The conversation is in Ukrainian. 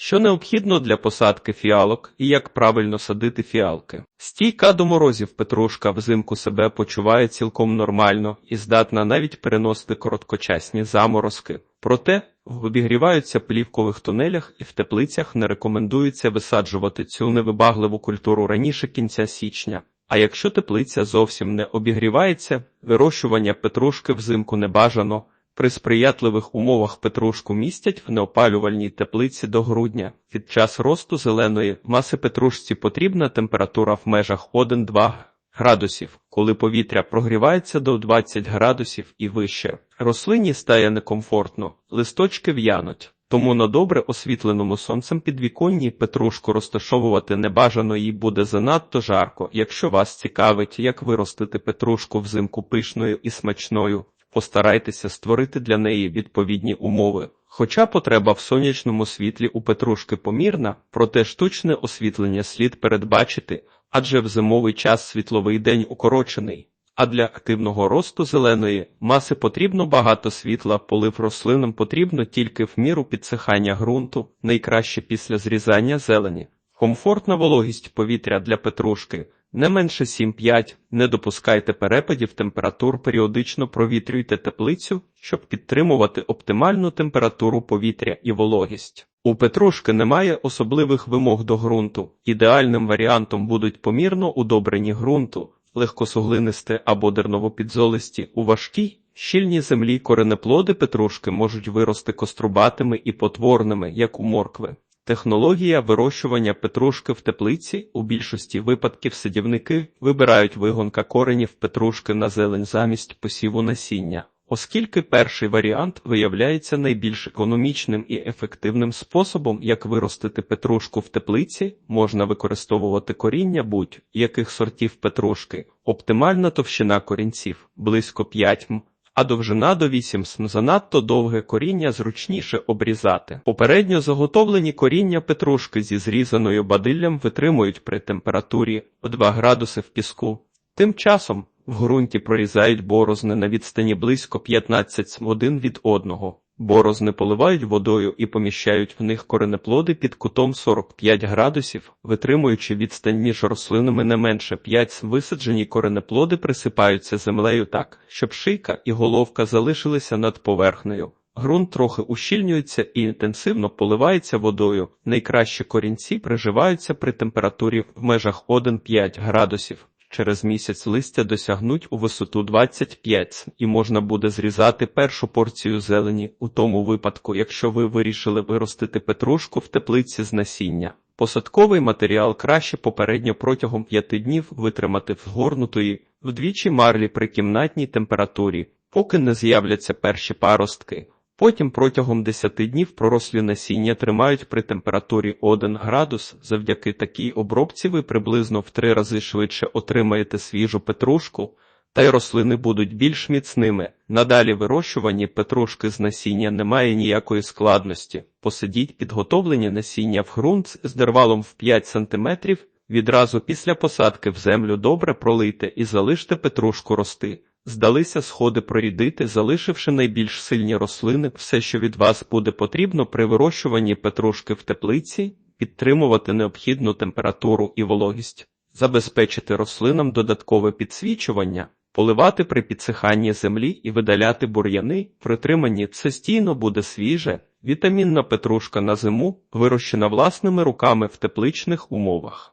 Що необхідно для посадки фіалок і як правильно садити фіалки? Стійка до морозів петрушка взимку себе почуває цілком нормально і здатна навіть переносити короткочасні заморозки. Проте в обігріваються плівкових тунелях і в теплицях не рекомендується висаджувати цю невибагливу культуру раніше кінця січня. А якщо теплиця зовсім не обігрівається, вирощування петрушки взимку не бажано. При сприятливих умовах петрушку містять в неопалювальній теплиці до грудня. Під час росту зеленої маси петрушці потрібна температура в межах 1-2 градусів, коли повітря прогрівається до 20 градусів і вище. Рослині стає некомфортно, листочки в'януть. Тому на добре освітленому сонцем підвіконні петрушку розташовувати не бажано їй буде занадто жарко. Якщо вас цікавить, як виростити петрушку взимку пишною і смачною, постарайтеся створити для неї відповідні умови. Хоча потреба в сонячному світлі у петрушки помірна, проте штучне освітлення слід передбачити, адже в зимовий час світловий день укорочений. А для активного росту зеленої маси потрібно багато світла, полив рослинам потрібно тільки в міру підсихання ґрунту, найкраще після зрізання зелені. Комфортна вологість повітря для петрушки не менше 7-5, не допускайте перепадів температур, періодично провітрюйте теплицю, щоб підтримувати оптимальну температуру повітря і вологість. У петрушки немає особливих вимог до ґрунту. Ідеальним варіантом будуть помірно удобрені ґрунту, легкосуглинисте або дерново-підзолисті. У важкій, щільній землі коренеплоди петрушки можуть вирости кострубатими і потворними, як у моркви. Технологія вирощування петрушки в теплиці у більшості випадків садівники вибирають вигонка коренів петрушки на зелень замість посіву насіння. Оскільки перший варіант виявляється найбільш економічним і ефективним способом, як виростити петрушку в теплиці, можна використовувати коріння будь-яких сортів петрушки, оптимальна товщина корінців близько 5 м, а довжина до 8 см. Занадто довге коріння зручніше обрізати. Попередньо заготовлені коріння петрушки зі зрізаною бадиллям витримують при температурі 2 градуси в піску. Тим часом в ґрунті прорізають борозни на відстані близько 15 см один від одного. Борозни поливають водою і поміщають в них коренеплоди під кутом 45 градусів, витримуючи відстань між рослинами не менше 5. Висаджені коренеплоди присипаються землею так, щоб шийка і головка залишилися над поверхнею. Ґрунт трохи ущільнюється і інтенсивно поливається водою. Найкраще корінці приживаються при температурі в межах 1-5 градусів. Через місяць листя досягнуть у висоту 25 см, і можна буде зрізати першу порцію зелені у тому випадку, якщо ви вирішили виростити петрушку в теплиці з насіння. Посадковий матеріал краще попередньо протягом 5 днів витримати в згорнутої вдвічі марлі при кімнатній температурі, поки не з'являться перші паростки. Потім протягом 10 днів пророслі насіння тримають при температурі 1 градус. Завдяки такій обробці ви приблизно в 3 рази швидше отримаєте свіжу петрушку, та й рослини будуть більш міцними. Надалі вирощуванні петрушки з насіння немає ніякої складності. Посадіть підготовлені насіння в ґрунт з дервалом в 5 см, відразу після посадки в землю добре пролийте і залиште петрушку рости. Здалися сходи прорідити, залишивши найбільш сильні рослини, все, що від вас буде потрібно при вирощуванні петрушки в теплиці, підтримувати необхідну температуру і вологість, забезпечити рослинам додаткове підсвічування, поливати при підсиханні землі і видаляти бур'яни, притриманні постійно буде свіже, вітамінна петрушка на зиму, вирощена власними руками в тепличних умовах.